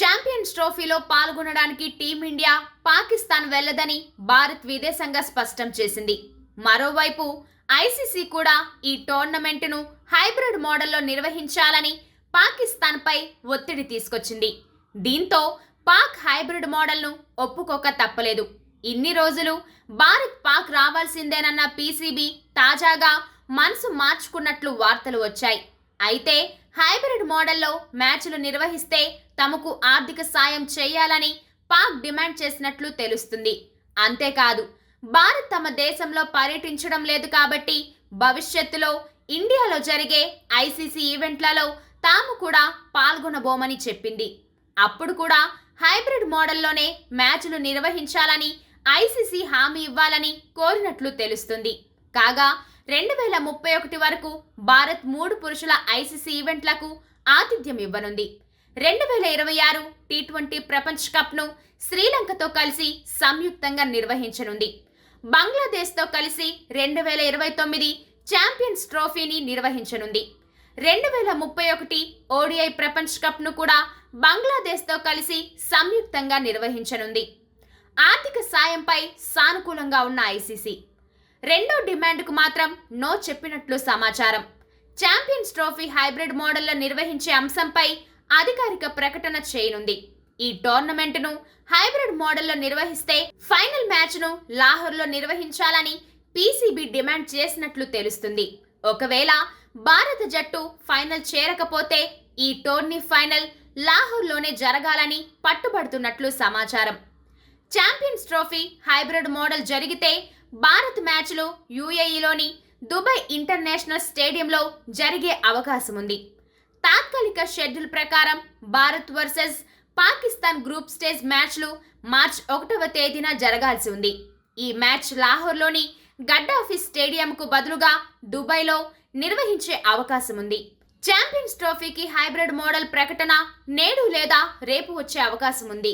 Champions ట్రోఫీలో పాల్గొనడానికి team India Pakistan వెళ్ళదని భారత్ విదేశంగా స్పష్టం చేసింది. మరోవైపు ఐసీసీ కూడా ఈ టోర్నమెంటును హైబ్రిడ్ మోడల్లో నిర్వహించాలని పాకిస్తాన్పై ఒత్తిడి తీసుకొచ్చింది. దీంతో పాక్ హైబ్రిడ్ మోడల్ను ఒప్పుకోక తప్పలేదు. ఇన్ని రోజులు భారత్ పాక్ రావాల్సిందేనన్న పీసీబీ తాజాగా మనసు మార్చుకున్నట్లు వార్తలు వచ్చాయి. అయితే హైబ్రిడ్ మోడల్లో మ్యాచ్లు నిర్వహిస్తే తమకు ఆర్థిక సాయం చేయాలని పాక్ డిమాండ్ చేసినట్లు తెలుస్తుంది. అంతేకాదు భారత్ తమ దేశంలో పర్యటించడం లేదు కాబట్టి భవిష్యత్తులో ఇండియాలో జరిగే ఐసీసీ ఈవెంట్లలో తాము కూడా పాల్గొనబోమని చెప్పింది. అప్పుడు కూడా హైబ్రిడ్ మోడల్లోనే మ్యాచ్లు నిర్వహించాలని ఐసీసీ హామీ ఇవ్వాలని కోరినట్లు తెలుస్తుంది. కాగా రెండు వేల ముప్పై ఒకటి వరకు భారత్ మూడు పురుషుల ఐసీసీ ఈవెంట్లకు ఆతిథ్యం ఇవ్వనుంది. రెండు వేల ఇరవై ఆరు టీ ట్వంటీ ప్రపంచ కప్ను శ్రీలంకతో కలిసి సంయుక్తంగా నిర్వహించనుంది. బంగ్లాదేశ్తో కలిసి రెండు వేల ఇరవై తొమ్మిది ఛాంపియన్స్ ట్రోఫీని నిర్వహించనుంది. రెండు వేల ముప్పై ఒకటి ఓడిఐ ప్రపంచ కప్ను కూడా బంగ్లాదేశ్తో కలిసి సంయుక్తంగా నిర్వహించనుంది. ఆర్థిక సాయంపై సానుకూలంగా ఉన్న ఐసీసీ. రెండో డిమాండ్కు మాత్రం నో చెప్పినట్లు సమాచారం. ఛాంపియన్స్ ట్రోఫీ హైబ్రిడ్ మోడల్లో నిర్వహించే అంశంపై అధికారిక ప్రకటన చేయనుంది. ఈ టోర్నమెంట్ను హైబ్రిడ్ మోడల్లో నిర్వహిస్తే ఫైనల్ మ్యాచ్ను లాహోర్లో నిర్వహించాలని పీసీబీ డిమాండ్ చేసినట్లు తెలుస్తుంది. ఒకవేళ భారత జట్టు ఫైనల్ చేరకపోతే ఈ టోర్నీ ఫైనల్ లాహోర్లోనే జరగాలని పట్టుబడుతున్నట్లు సమాచారం. ఛాంపియన్స్ ట్రోఫీ హైబ్రిడ్ మోడల్ జరిగితే భారత్ మ్యాచ్లు యూఏఈలోని దుబాయ్ ఇంటర్నేషనల్ స్టేడియంలో జరిగే అవకాశం ఉంది తాత్కాలిక షెడ్యూల్ ప్రకారం Bharat versus Pakistan group stage మ్యాచ్లు మార్చ్ ఒకటవ తేదీన జరగాల్సి ఉంది. ఈ మ్యాచ్ లాహోర్లోని గడ్డాఫీస్ స్టేడియంకు బదులుగా దుబాయ్లో నిర్వహించే అవకాశం ఉంది. ఛాంపియన్స్ ట్రోఫీకి హైబ్రిడ్ మోడల్ ప్రకటన నేడు లేదా రేపు వచ్చే అవకాశం ఉంది.